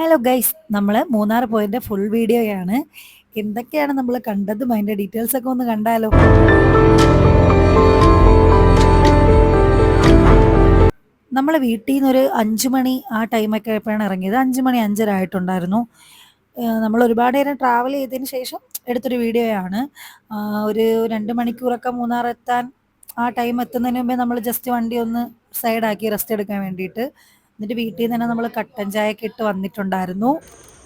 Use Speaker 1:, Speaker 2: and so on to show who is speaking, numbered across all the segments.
Speaker 1: Hello guys നമ്മൾ മൂന്നാർ പോയതിന്റെ full വീഡിയോയാണ് എന്തൊക്കെയാണ് നമ്മൾ കണ്ടതും? അതിന്റെ ഡീറ്റെയിൽസ് ഒക്കെ ഒന്ന് കണ്ടാലോ? നമ്മൾ വീട്ടിൽ നിന്ന് ഒരു അഞ്ചു മണി ആ ടൈമൊക്കെ ആയപ്പോഴാണ് ഇറങ്ങിയത്. അഞ്ചു മണി അഞ്ചര ആയിട്ടുണ്ടായിരുന്നു. നമ്മൾ ഒരുപാട് നേരം ട്രാവൽ ചെയ്തതിന് ശേഷം എടുത്തൊരു വീഡിയോയാണ് ഒരു രണ്ട് മണിക്കൂറൊക്കെ മൂന്നാർ എത്താൻ ആ ടൈം എത്തുന്നതിന് മുമ്പേ നമ്മൾ ജസ്റ്റ് വണ്ടി ഒന്ന് സൈഡാക്കി റെസ്റ്റ് എടുക്കാൻ വേണ്ടിയിട്ട് എന്നിട്ട് വീട്ടിൽ നിന്ന് തന്നെ നമ്മൾ കട്ടൻ ചായയൊക്കെ ഇട്ട് വന്നിട്ടുണ്ടായിരുന്നു.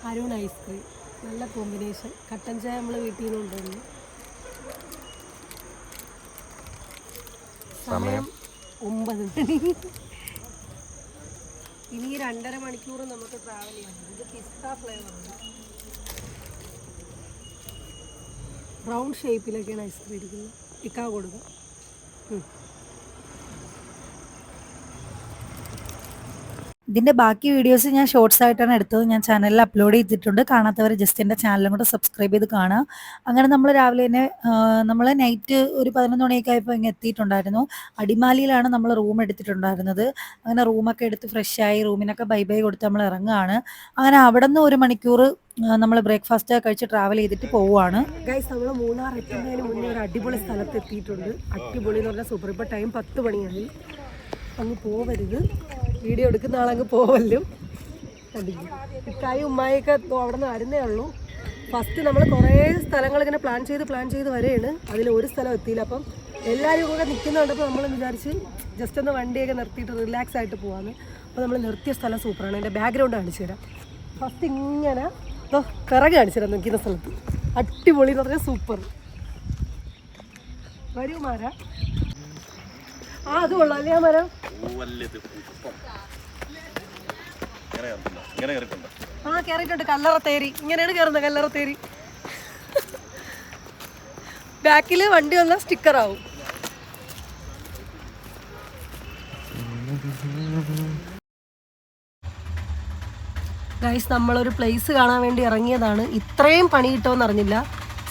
Speaker 2: അരുൺ ഐസ്ക്രീം നല്ല കോമ്പിനേഷൻ. കട്ടൻ ചായ നമ്മൾ വീട്ടിൽ നിന്ന് കൊണ്ടുവന്നു. സമയം. ഒമ്പത് മണി. ഇനി രണ്ടര മണിക്കൂർ നമുക്ക് ട്രാവൽ ചെയ്യാം. ഇത് പിസ്ത ഫ്ലേവറാണ് റൗണ്ട് ഷേപ്പിലൊക്കെയാണ് ഐസ്ക്രീം ഇരിക്കുന്നത്. ഇക്കാ കൊടുക്കുക
Speaker 1: ഇതിന്റെ ബാക്കി വീഡിയോസ് ഞാൻ ഷോർട്സ് ആയിട്ടാണ് എടുത്തത്. ഞാൻ ചാനലിൽ അപ്ലോഡ് ചെയ്തിട്ടുണ്ട്. കാണാത്തവർ ജസ്റ്റ് എന്റെ ചാനലും കൂടെ സബ്സ്ക്രൈബ് ചെയ്ത് കാണുക. അങ്ങനെ നമ്മൾ രാവിലെ തന്നെ നമ്മൾ നൈറ്റ് ഒരു പതിനൊന്ന് മണിയൊക്കെ ആയപ്പോൾ ഇങ്ങനെ എത്തിയിട്ടുണ്ടായിരുന്നു. അടിമാലിയിലാണ് നമ്മൾ റൂം എടുത്തിട്ടുണ്ടായിരുന്നത്. അങ്ങനെ റൂമൊക്കെ എടുത്ത് ആയി റൂമിനൊക്കെ ബൈ ബൈ കൊടുത്ത് നമ്മൾ ഇറങ്ങുകയാണ്. അങ്ങനെ അവിടെ നിന്ന് ഒരു മണിക്കൂർ നമ്മൾ ബ്രേക്ക്ഫാസ്റ്റ് കഴിച്ച് ട്രാവൽ ചെയ്തിട്ട് പോവുകയാണ്.
Speaker 2: ഗൈസ് നമ്മൾ മൂന്നാർ എത്തുന്നതിന് മുന്നേ ഒരു അടിപൊളി സ്ഥലത്ത് എത്തിയിട്ടുണ്ട് അടിപൊളി എന്ന് പറഞ്ഞാൽ സൂപ്പർ ഇപ്പോൾ ടൈം പത്ത് മണിയായി. അങ്ങ് പോവരുത്. വീഡിയോ എടുക്കുന്ന ആളങ്ങ് പോവല്ലോ. ഇക്കായും ഉമ്മായൊക്കെ അവിടെ നിന്ന് വരുന്നേ ഉള്ളൂ. ഫസ്റ്റ് നമ്മൾ കുറേ സ്ഥലങ്ങൾ ഇങ്ങനെ പ്ലാൻ ചെയ്ത് പ്ലാൻ ചെയ്ത് വരെയാണ്. അതിൽ ഒരു സ്ഥലം എത്തിയില്ല. അപ്പം എല്ലാവരും കൂടെ നിൽക്കുന്നുണ്ടപ്പോൾ നമ്മൾ വിചാരിച്ച് ജസ്റ്റ് ഒന്ന് വണ്ടിയൊക്കെ നിർത്തിയിട്ട് റിലാക്സ് ആയിട്ട് പോകാമെന്ന് അപ്പോൾ നമ്മൾ നിർത്തിയ സ്ഥലം സൂപ്പറാണ്. എന്റെ ബാക്ക്ഗ്രൗണ്ട് കാണിച്ചു തരാം. ഫസ്റ്റ് ഇങ്ങനെ ദോ പിറകെ കാണിച്ചു തരാം നിൽക്കുന്ന സ്ഥലത്ത്. അടിപൊളി എന്ന് പറഞ്ഞാൽ സൂപ്പർ വരൂ മാര. ആ അത് ആ മരം
Speaker 3: കയറിയിട്ടുണ്ട്?
Speaker 2: കല്ലറ തേരി ഇങ്ങനെയാണ് കയറുന്നത് കല്ലറ തേരി ബാക്കിൽ വണ്ടി വന്നാൽ സ്റ്റിക്കർ ആവും ഗൈസ് നമ്മളൊരു പ്ലേസ് കാണാൻ വേണ്ടി ഇറങ്ങിയതാണ്. ഇത്രയും പണി കിട്ടുമെന്ന് അറിഞ്ഞില്ല.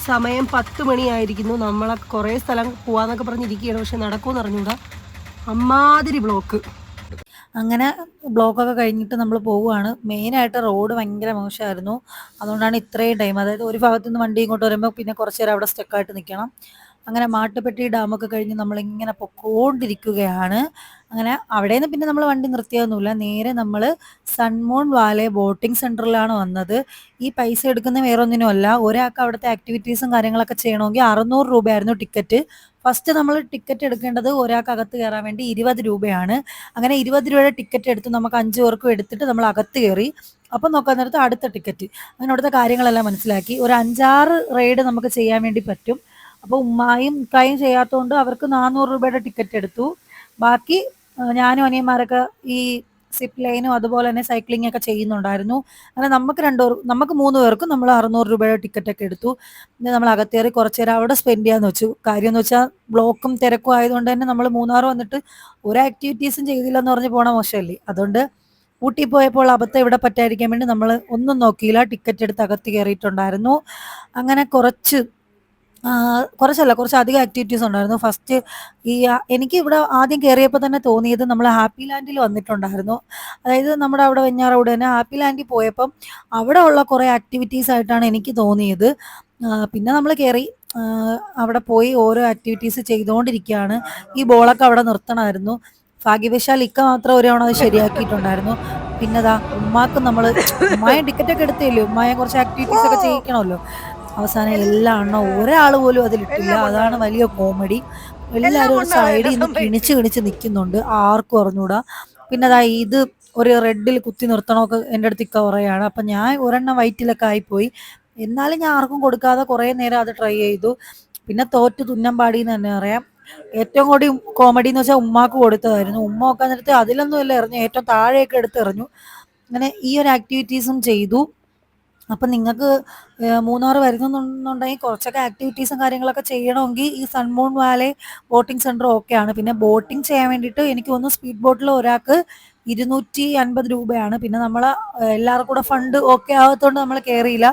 Speaker 2: സമയം പത്ത് മണിയായിരിക്കുന്നു. നമ്മളെ കുറേ സ്ഥലം പോവാന്നൊക്കെ പറഞ്ഞിരിക്കുകയാണ്. പക്ഷെ നടക്കുമെന്ന് അറിഞ്ഞൂടാ അമ്മാതിരി ബ്ലോക്ക്.
Speaker 1: അങ്ങനെ ബ്ലോക്കൊക്കെ കഴിഞ്ഞിട്ട് നമ്മൾ പോവുകയാണ്. മെയിനായിട്ട് റോഡ് ഭയങ്കര മോശമായിരുന്നു. അതുകൊണ്ടാണ് ഇത്രയും ടൈം. അതായത് ഒരു ഭാഗത്തു നിന്ന് വണ്ടി ഇങ്ങോട്ട് വരുമ്പോൾ പിന്നെ കുറച്ച് നേരം അവിടെ സ്റ്റക്കായിട്ട് നിൽക്കണം അങ്ങനെ മാട്ടുപ്പെട്ടി ഡാമൊക്കെ കഴിഞ്ഞ് നമ്മളിങ്ങനെ പൊക്കോണ്ടിരിക്കുകയാണ്. അങ്ങനെ അവിടെ നിന്ന് പിന്നെ നമ്മൾ വണ്ടി നിർത്തിയൊന്നുമില്ല നേരെ നമ്മൾ സൺമോൺ വാലെ ബോട്ടിംഗ് സെന്ററിലാണ് വന്നത്. ഈ പൈസ എടുക്കുന്ന വേറൊന്നിനുമല്ല. ഒരാൾക്ക് അവിടുത്തെ ആക്ടിവിറ്റീസും കാര്യങ്ങളൊക്കെ ചെയ്യണമെങ്കിൽ അറുന്നൂറ് രൂപയായിരുന്നു ടിക്കറ്റ്. ഫസ്റ്റ് നമ്മൾ ടിക്കറ്റ് എടുക്കേണ്ടത് ഒരാൾക്ക് അകത്ത് കയറാൻ വേണ്ടി ഇരുപത് രൂപയാണ്. അങ്ങനെ ഇരുപത് രൂപയുടെ ടിക്കറ്റ് എടുത്ത് നമുക്ക് അഞ്ച് പേർക്കും എടുത്തിട്ട് നമ്മൾ അകത്ത് കയറി. അപ്പം നോക്കാൻ നേരത്ത് അടുത്ത ടിക്കറ്റ്. അങ്ങനെ അവിടുത്തെ കാര്യങ്ങളെല്ലാം മനസ്സിലാക്കി. ഒരു അഞ്ചാറ് റൈഡ് നമുക്ക് ചെയ്യാൻ വേണ്ടി പറ്റും. അപ്പോൾ ഉമ്മായും ഇക്കായും ചെയ്യാത്തതുകൊണ്ട് അവർക്ക് നാനൂറ് രൂപയുടെ ടിക്കറ്റ് എടുത്തു. ബാക്കി ഞാനും അനിയന്മാരൊക്കെ ഈ സിപ്പ് ലൈനും അതുപോലെ തന്നെ സൈക്ലിംഗ് ഒക്കെ ചെയ്യുന്നുണ്ടായിരുന്നു. അങ്ങനെ നമുക്ക് രണ്ടോ നമുക്ക് മൂന്ന് പേർക്കും നമ്മൾ അറുന്നൂറ് രൂപയുടെ ടിക്കറ്റ് ഒക്കെ എടുത്തു. പിന്നെ നമ്മൾ അകത്തേറി കുറച്ച് നേരം അവിടെ സ്പെൻഡ് ചെയ്യാന്ന് വെച്ചു. കാര്യം എന്ന് വെച്ചാൽ ബ്ലോക്കും തിരക്കും ആയതുകൊണ്ട് തന്നെ നമ്മൾ മൂന്നാർ വന്നിട്ട് ഒരു ആക്ടിവിറ്റീസും ചെയ്തില്ലെന്ന് പറഞ്ഞ് പോണ മോശമല്ലേ? അതുകൊണ്ട് ഊട്ടി പോയപ്പോൾ അബദ്ധം ഇവിടെ പറ്റായിരിക്കാൻ വേണ്ടി നമ്മൾ ഒന്നും നോക്കിയില്ല. ടിക്കറ്റ് എടുത്ത് അകത്ത് കയറിയിട്ടുണ്ടായിരുന്നു. അങ്ങനെ കുറച്ച് കുറച്ചല്ല കുറച്ച് അധികം ആക്ടിവിറ്റീസ് ഉണ്ടായിരുന്നു. ഫസ്റ്റ് ഈ എനിക്ക് ഇവിടെ ആദ്യം കയറിയപ്പോൾ തന്നെ തോന്നിയത് നമ്മൾ ഹാപ്പി ലാൻഡിൽ വന്നിട്ടുണ്ടായിരുന്നു. അതായത് നമ്മുടെ അവിടെ വെഞ്ഞാറവിടെ തന്നെ ഹാപ്പി ലാൻഡിൽ പോയപ്പം അവിടെ ഉള്ള കുറേ ആക്ടിവിറ്റീസ് ആയിട്ടാണ് എനിക്ക് തോന്നിയത്. പിന്നെ നമ്മൾ കയറി അവിടെ പോയി ഓരോ ആക്ടിവിറ്റീസ് ചെയ്തുകൊണ്ടിരിക്കുകയാണ് ഈ ബോളൊക്കെ അവിടെ നിർത്തണമായിരുന്നു. ഭാഗ്യവശാൽ ഇക്ക മാത്രം ഒരു തവണ അത് ശരിയാക്കിയിട്ടുണ്ടായിരുന്നു. പിന്നെ ദാ ഉമ്മാക്ക് നമ്മൾ ഉമ്മായ ടിക്കറ്റ് ഒക്കെ എടുത്തില്ലേ? ഉമ്മായ കുറച്ച് ആക്ടിവിറ്റീസ് ഒക്കെ ചെയ്യിക്കണമല്ലോ. അവസാനം എല്ലാ എണ്ണം ഒരാൾ പോലും അതിലിട്ടില്ല അതാണ് വലിയ കോമഡി. എല്ലാവരും ഒരു സൈഡിൽ നിന്ന് കിണിച്ച് കിണിച്ച് നിൽക്കുന്നുണ്ട് ആർക്കും അറിഞ്ഞൂടാ. പിന്നെ അതാ ഇത് ഒരു റെഡിൽ കുത്തി നിർത്തണമൊക്കെ എന്റെ അടുത്ത് ഇക്ക പറയാണ്. അപ്പം ഞാൻ ഒരെണ്ണം വൈറ്റിലൊക്കെ ആയിപ്പോയി. എന്നാലും ഞാൻ ആർക്കും കൊടുക്കാതെ കുറേ നേരം അത് ട്രൈ ചെയ്തു. പിന്നെ തോറ്റ് തുന്നം പാടി എന്ന് തന്നെ പറയാം. ഏറ്റവും കൂടി കോമഡി എന്ന് വെച്ചാൽ ഉമ്മാക്ക് കൊടുത്തതായിരുന്നു. ഉമ്മ ഒക്കെ നേരത്തെ അതിലൊന്നും ഇല്ല എറിഞ്ഞു. ഏറ്റവും താഴെയൊക്കെ എടുത്ത് എറിഞ്ഞു. അങ്ങനെ ഈ ഒരു ആക്ടിവിറ്റീസും ചെയ്തു. അപ്പം നിങ്ങൾക്ക് മൂന്നാർ വരുന്നുണ്ടെങ്കിൽ കുറച്ചൊക്കെ ആക്ടിവിറ്റീസും കാര്യങ്ങളൊക്കെ ചെയ്യണമെങ്കിൽ ഈ സൺമൂൺ വാലേ ബോട്ടിംഗ് സെന്റർ ഓക്കെയാണ് പിന്നെ ബോട്ടിംഗ് ചെയ്യാൻ വേണ്ടിയിട്ട് എനിക്ക് ഒന്ന് സ്പീഡ് ബോട്ടിൽ ഒരാൾക്ക് ഇരുന്നൂറ്റി അൻപത് രൂപയാണ്. പിന്നെ നമ്മൾ എല്ലാവർക്കും കൂടെ ഫണ്ട് ഓക്കെ ആകത്തോണ്ട് നമ്മൾ കയറിയില്ല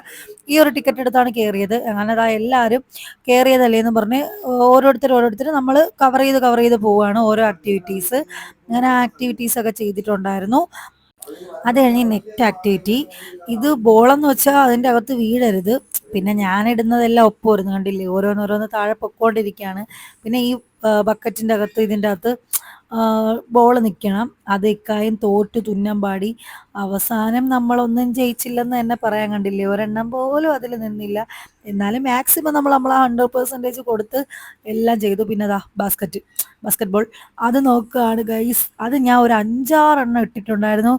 Speaker 1: ഈ ഒരു ടിക്കറ്റ് എടുത്താണ് കയറിയത് അങ്ങനെ അതാ എല്ലാവരും കയറിയതല്ലേ എന്ന് പറഞ്ഞ് ഓരോരുത്തർ ഓരോരുത്തർ നമ്മൾ കവർ ചെയ്ത് കവർ ചെയ്ത് പോവുകയാണ് ഓരോ ആക്ടിവിറ്റീസ് അങ്ങനെ ആക്ടിവിറ്റീസ് ഒക്കെ ചെയ്തിട്ടുണ്ടായിരുന്നു. അത് കഴിഞ്ഞ് നെറ്റ് ആക്ടിവിറ്റി ഇത് ബോളെന്ന് വെച്ചാൽ അതിന്റെ അകത്ത് വീഴരുത്. പിന്നെ ഒപ്പം വരുന്നു കണ്ടില്ലേ? ഓരോന്നോരോന്ന് താഴെ പൊക്കോണ്ടിരിക്കുകയാണ് പിന്നെ ഈ ബക്കറ്റിന്റെ അകത്ത് ഇതിന്റെ അകത്ത് ബോൾ നിൽക്കണം അത് ഇക്കായും തോറ്റ് തുന്നം പാടി. അവസാനം നമ്മളൊന്നും ജയിച്ചില്ലെന്ന് തന്നെ പറയാൻ കണ്ടില്ലേ? ഒരെണ്ണം പോലും അതിൽ നിന്നില്ല. എന്നാലും മാക്സിമം നമ്മൾ നമ്മൾ ആ ഹൺഡ്രഡ് പെർസെന്റേജ് കൊടുത്ത് എല്ലാം ചെയ്തു. പിന്നെ അതാ ബാസ്ക്കറ്റ് ബാസ്ക്കറ്റ് ബോൾ അത് നോക്കുകയാണ് ഗൈസ് അത് ഞാൻ ഒരു അഞ്ചാറെണ്ണം ഇട്ടിട്ടുണ്ടായിരുന്നു.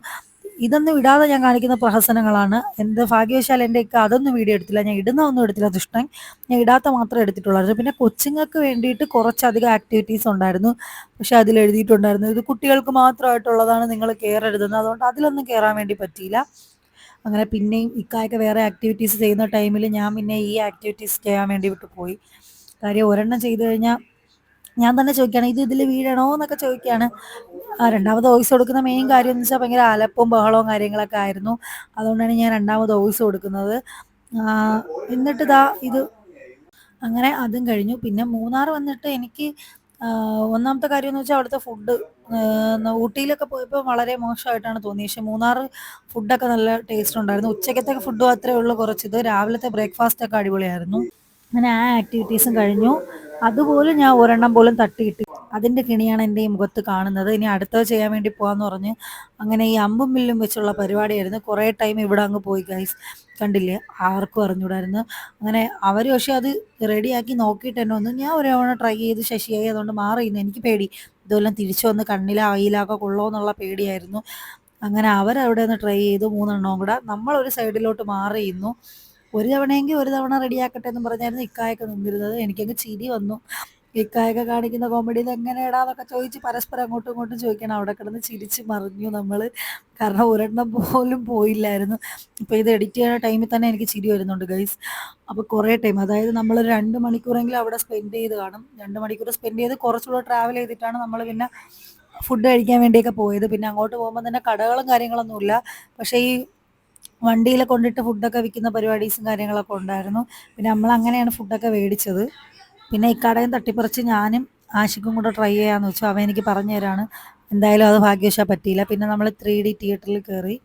Speaker 1: ഇതൊന്നും ഇടാതെ ഞാൻ കാണിക്കുന്ന പ്രഹസനങ്ങളാണ്. എന്ത് ഭാഗ്യവശാൽ എന്റെ ഒക്കെ അതൊന്നും വീഡിയോ എടുത്തില്ല. ഞാൻ ഇടുന്ന ഒന്നും എടുത്തില്ല ദുഷ്ടൻ. ഞാൻ ഇടാത്ത മാത്രമേ എടുത്തിട്ടുള്ളായിരുന്നു. പിന്നെ കൊച്ചുങ്ങൾക്ക് വേണ്ടിയിട്ട് കുറച്ചധികം ആക്ടിവിറ്റീസ് ഉണ്ടായിരുന്നു. പക്ഷെ അതിൽ എഴുതിയിട്ടുണ്ടായിരുന്നു. ഇത് കുട്ടികൾക്ക് മാത്രമായിട്ടുള്ളതാണ് നിങ്ങൾ കയറരുതെന്ന് അതുകൊണ്ട് അതിലൊന്നും കയറാൻ വേണ്ടി പറ്റിയില്ല. അങ്ങനെ പിന്നെയും ഇക്കായൊക്കെ വേറെ ആക്ടിവിറ്റീസ് ചെയ്യുന്ന ടൈമിൽ ഞാൻ പിന്നെ ഈ ആക്ടിവിറ്റീസ് ചെയ്യാൻ വേണ്ടി വിട്ട് പോയി കാര്യം ഒരെണ്ണം ചെയ്തു കഴിഞ്ഞാൽ ഞാൻ തന്നെ ചോദിക്കുകയാണ് ഇത് ഇതിൽ വീഴണോ എന്നൊക്കെ ചോദിക്കുകയാണ്. രണ്ടാമത് വോയിസ് കൊടുക്കുന്ന മെയിൻ കാര്യം എന്ന് വെച്ചാൽ ഭയങ്കര അലപ്പും ബഹളവും കാര്യങ്ങളൊക്കെ ആയിരുന്നു. അതുകൊണ്ടാണ് ഞാൻ രണ്ടാമത് വോയിസ് കൊടുക്കുന്നത്. എന്നിട്ട് ഇതാ ഇത് അങ്ങനെ അതും കഴിഞ്ഞു. പിന്നെ മൂന്നാർ വന്നിട്ട് എനിക്ക് ഒന്നാമത്തെ കാര്യം എന്ന് വെച്ചാൽ അവിടുത്തെ ഫുഡ് ഊട്ടിയിലൊക്കെ പോയപ്പോൾ വളരെ മോശമായിട്ടാണ് തോന്നിയത് പക്ഷേ മൂന്നാർ ഫുഡൊക്കെ നല്ല ടേസ്റ്റ് ഉണ്ടായിരുന്നു. ഉച്ചക്കത്തെ ഫുഡ് മാത്രമേ ഉള്ളൂ കുറച്ചിത്. രാവിലത്തെ ബ്രേക്ക്ഫാസ്റ്റ് ഒക്കെ അടിപൊളിയായിരുന്നു. അങ്ങനെ ആ ആക്ടിവിറ്റീസും കഴിഞ്ഞു. അതുപോലും ഞാൻ ഒരെണ്ണം പോലും തട്ടിയിട്ട് അതിന്റെ കിണിയാണ് എന്റെ ഈ മുഖത്ത് കാണുന്നത്. ഇനി അടുത്തത് ചെയ്യാൻ വേണ്ടി പോകാമെന്ന് പറഞ്ഞ് അങ്ങനെ ഈ അമ്പും മില്ലും വെച്ചുള്ള പരിപാടിയായിരുന്നു. കുറേ ടൈം ഇവിടെ അങ്ങ് പോയി ഗൈസ് കണ്ടില്ലേ? ആർക്കും അറിഞ്ഞൂടായിരുന്നു. അങ്ങനെ അവർ പക്ഷേ അത് റെഡിയാക്കി നോക്കിയിട്ട് തന്നെ ഒന്ന് ഞാൻ ഒരു ട്രൈ ചെയ്ത് ശശിയായി അതുകൊണ്ട് മാറിയിരുന്നു. എനിക്ക് പേടി. ഇതെല്ലാം തിരിച്ചു വന്ന് കണ്ണിലോ അയിലാക്കോ കൊള്ളോ എന്നുള്ള പേടിയായിരുന്നു. അങ്ങനെ അവരവിടെ നിന്ന് ട്രൈ ചെയ്തു. മൂന്നെണ്ണവും കൂടെ. നമ്മളൊരു സൈഡിലോട്ട് മാറിയിരുന്നു. ഒരു തവണയെങ്കിൽ ഒരു തവണ റെഡിയാക്കട്ടെ എന്ന് പറഞ്ഞായിരുന്നു ഇക്കായൊക്കെ നിന്നിരുന്നത്. എനിക്കങ്ങ് ചിരി വന്നു. ഇക്കായൊക്കെ കാണിക്കുന്ന കോമഡിയിൽ എങ്ങനെയാടാന്നൊക്കെ ചോദിച്ച് പരസ്പരം അങ്ങോട്ടും ഇങ്ങോട്ടും ചോദിക്കണം അവിടെ കിടന്ന് ചിരിച്ച് മറിഞ്ഞു നമ്മൾ കാരണം ഒരെണ്ണം പോലും പോയില്ലായിരുന്നു. ഇപ്പോൾ ഇത് എഡിറ്റ് ചെയ്യുന്ന ടൈമിൽ തന്നെ എനിക്ക് ചിരി വരുന്നുണ്ട് ഗൈസ് അപ്പോൾ കുറേ ടൈം അതായത് നമ്മൾ രണ്ട് മണിക്കൂറെങ്കിലും അവിടെ സ്പെൻഡ് ചെയ്ത് കാണും. രണ്ട് മണിക്കൂർ സ്പെൻഡ് ചെയ്ത് കുറച്ചുകൂടെ ട്രാവൽ ചെയ്തിട്ടാണ് നമ്മൾ പിന്നെ ഫുഡ് കഴിക്കാൻ വേണ്ടിയൊക്കെ പോയത്. പിന്നെ അങ്ങോട്ട് പോകുമ്പോൾ തന്നെ കടകളും കാര്യങ്ങളൊന്നുമില്ല. പക്ഷേ ഈ വണ്ടിയിൽ കൊണ്ടിട്ട് ഫുഡൊക്കെ വിൽക്കുന്ന പരിപാടീസും കാര്യങ്ങളൊക്കെ ഉണ്ടായിരുന്നു. പിന്നെ നമ്മൾ അങ്ങനെയാണ് ഫുഡൊക്കെ മേടിച്ചത്. പിന്നെ ഇക്കടയും തട്ടിപ്പറിച്ച് ഞാനും ആഷിക്കും കൂടെ ട്രൈ ചെയ്യാമെന്ന് വെച്ചു. അവൻ എനിക്ക് പറഞ്ഞു തരാണ്. എന്തായാലും അത് ഭാഗ്യവശാ പറ്റിയില്ല. പിന്നെ നമ്മൾ ത്രീ ഡി തിയേറ്ററിൽ കയറി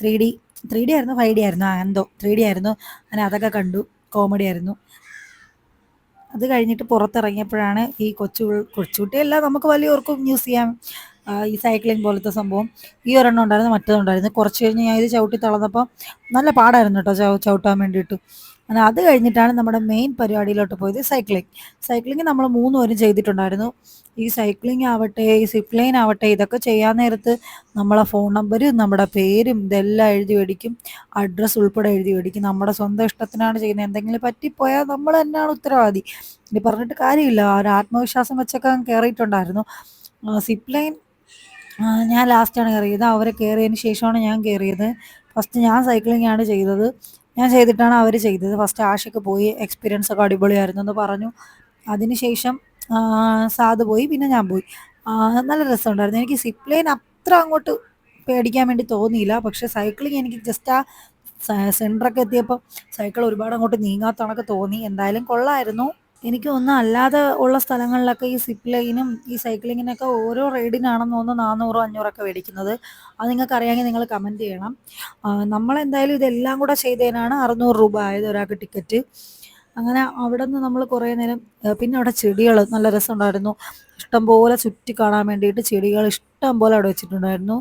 Speaker 1: ത്രീ ഡി ത്രീ ഡി ആയിരുന്നു ഫൈവ് ഡി ആയിരുന്നു. എന്തോ ത്രീ ഡി ആയിരുന്നു. അങ്ങനെ അതൊക്കെ കണ്ടു. കോമഡി ആയിരുന്നു. അത് കഴിഞ്ഞിട്ട് പുറത്തിറങ്ങിയപ്പോഴാണ് ഈ കൊച്ചു കൊച്ചുകുട്ടിയല്ല നമുക്ക് വലിയവർക്കും യൂസ് ചെയ്യാം. ഈ സൈക്ലിംഗ് പോലത്തെ സംഭവം. ഈ ഒരെണ്ണം ഉണ്ടായിരുന്നു മറ്റേതുണ്ടായിരുന്നു കുറച്ച് കഴിഞ്ഞ് ഞാൻ ഇത് ചവിട്ടി തളർന്നപ്പോൾ നല്ല പാടായിരുന്നു കേട്ടോ ചവ ചവിട്ടാൻ വേണ്ടിയിട്ട്. അങ്ങനെ അത് കഴിഞ്ഞിട്ടാണ് നമ്മുടെ മെയിൻ പരിപാടിയിലോട്ട് പോയത് സൈക്ലിംഗ് സൈക്ലിംഗ് നമ്മൾ മൂന്ന് പേരും ചെയ്തിട്ടുണ്ടായിരുന്നു. ഈ സൈക്ലിംഗ് ആവട്ടെ ഈ സിപ്പ് ലൈൻ ആവട്ടെ ഇതൊക്കെ ചെയ്യാൻ നേരത്ത് നമ്മളെ ഫോൺ നമ്പരും നമ്മുടെ പേരും ഇതെല്ലാം എഴുതി മേടിക്കും. അഡ്രസ്സ് ഉൾപ്പെടെ എഴുതി മേടിക്കും. നമ്മുടെ സ്വന്തം ഇഷ്ടത്തിനാണ് ചെയ്യുന്നത്. എന്തെങ്കിലും പറ്റിപ്പോയാൽ നമ്മൾ തന്നെയാണ് ഉത്തരവാദി. ഇനി പറഞ്ഞിട്ട് കാര്യമില്ല. ആ ഒരു ആത്മവിശ്വാസം വെച്ചൊക്കെ കയറിയിട്ടുണ്ടായിരുന്നു സിപ്പ് ലൈൻ ഞാൻ ലാസ്റ്റാണ് കയറിയത് അവരെ കയറിയതിന് ശേഷമാണ് ഞാൻ കയറിയത് ഫസ്റ്റ് ഞാൻ സൈക്ലിംഗ് ആണ് ചെയ്തത്. ഞാൻ ചെയ്തിട്ടാണ് അവർ ചെയ്തത്. ഫസ്റ്റ് ആഷയ്ക്ക് പോയി എക്സ്പീരിയൻസ് ഒക്കെ അടിപൊളിയായിരുന്നു എന്ന് പറഞ്ഞു. അതിനുശേഷം ശേഷം സാധു പോയി പിന്നെ ഞാൻ പോയി. നല്ല രസമുണ്ടായിരുന്നു. എനിക്ക് സിപ്പ് അത്ര അങ്ങോട്ട് പേടിക്കാൻ വേണ്ടി തോന്നിയില്ല. പക്ഷെ സൈക്ലിംഗ് എനിക്ക് ജസ്റ്റ് ആ സെന്ററൊക്കെ എത്തിയപ്പോൾ സൈക്കിൾ ഒരുപാട് അങ്ങോട്ട് നീങ്ങാത്തണൊക്കെ തോന്നി. എന്തായാലും കൊള്ളായിരുന്നു. എനിക്ക് ഒന്നും അല്ലാതെ ഉള്ള സ്ഥലങ്ങളിലൊക്കെ ഈ സിപ്പ് ലൈനും ഈ സൈക്ലിങ്ങിനൊക്കെ ഓരോ റൈഡിനാണെന്ന് തോന്നുന്നു നാനൂറോ അഞ്ഞൂറൊക്കെ മേടിക്കുന്നത്. അത് നിങ്ങൾക്ക് അറിയാമെങ്കിൽ നിങ്ങൾ കമന്റ് ചെയ്യണം. നമ്മളെന്തായാലും ഇതെല്ലാം കൂടെ ചെയ്തതിനാണ് അറുന്നൂറ് രൂപ ആയത് ഒരാൾക്ക് ടിക്കറ്റ്. അങ്ങനെ അവിടെ നിന്ന് നമ്മൾ കുറേ നേരം പിന്നെ അവിടെ ചെടികൾ നല്ല രസമുണ്ടായിരുന്നു. ഇഷ്ടംപോലെ ചുറ്റി കാണാൻ വേണ്ടിയിട്ട് ചെടികൾ ഇഷ്ടം പോലെ അവിടെ വെച്ചിട്ടുണ്ടായിരുന്നു.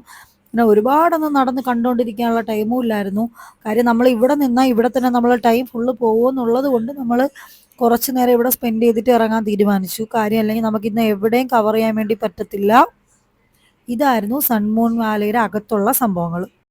Speaker 1: പിന്നെ ഒരുപാടൊന്നും നടന്ന് കണ്ടുകൊണ്ടിരിക്കാനുള്ള ടൈമും ഇല്ലായിരുന്നു. കാര്യം നമ്മൾ ഇവിടെ നിന്നാൽ ഇവിടെ തന്നെ നമ്മൾ ടൈം ഫുള്ള് പോകുമെന്നുള്ളത് കൊണ്ട് നമ്മൾ കുറച്ച് നേരം ഇവിടെ സ്പെൻഡ് ചെയ്തിട്ട് ഇറങ്ങാൻ തീരുമാനിച്ചു. കാര്യം അല്ലെങ്കിൽ നമുക്ക് ഇന്ന് എവിടെയും കവർ ചെയ്യാൻ വേണ്ടി പറ്റത്തില്ല. ഇതായിരുന്നു സൺമൂൺ വാലയുടെ അകത്തുള്ള സംഭവങ്ങൾ.